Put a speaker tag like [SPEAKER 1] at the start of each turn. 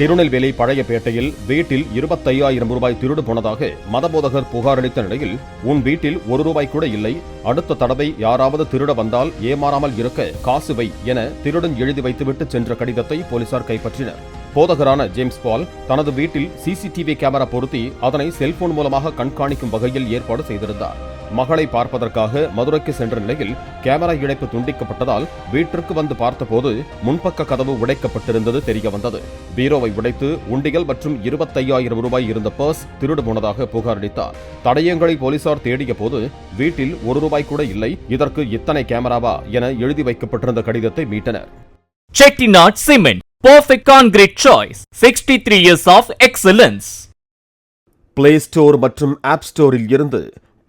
[SPEAKER 1] திருநெல்வேலி பழையபேட்டையில் வீட்டில் இருபத்தையாயிரம் ரூபாய் திருடு போனதாக மதபோதகர் புகார் அளித்த நிலையில் உன் வீட்டில் ஒரு ரூபாய் கூட இல்லை. அடுத்த தடவை யாராவது திருட வந்தால் ஏமாறாமல் இருக்க காசு வை என திருடன் எழுதி வைத்துவிட்டு சென்ற கடிதத்தை போலீசார் கைப்பற்றினர். போதகரான ஜேம்ஸ் பால் தனது வீட்டில் சிசிடிவி கேமரா பொருத்தி அதனை செல்போன் மூலமாக கண்காணிக்கும் வகையில் ஏற்பாடு செய்திருந்தார். மகளை பார்ப்பதற்காக மதுரைக்கு சென்ற நிலையில் கேமரா இணைப்பு துண்டிக்கப்பட்டதால் வீட்டிற்கு வந்து பார்த்தபோது முன்பக்க கதவு உடைக்கப்பட்டிருந்தது தெரிய வந்தது பீரோவை உடைத்து உண்டிகள் மற்றும் இருபத்தையாயிரம் ரூபாய் இருந்த பர்ஸ் திருடு போனதாக புகார் அளித்தார் தடயங்களை போலீசார் தேடிய போது வீட்டில் ஒரு ரூபாய் கூட இல்லை இதற்கு இத்தனை கேமராவா என எழுதி வைக்கப்பட்டிருந்த கடிதத்தை மீட்டனர்
[SPEAKER 2] Chettinad Cement, perfect concrete choice. 63 years of excellence.
[SPEAKER 1] Play Store மற்றும் ஆப் ஸ்டோரில் இருந்து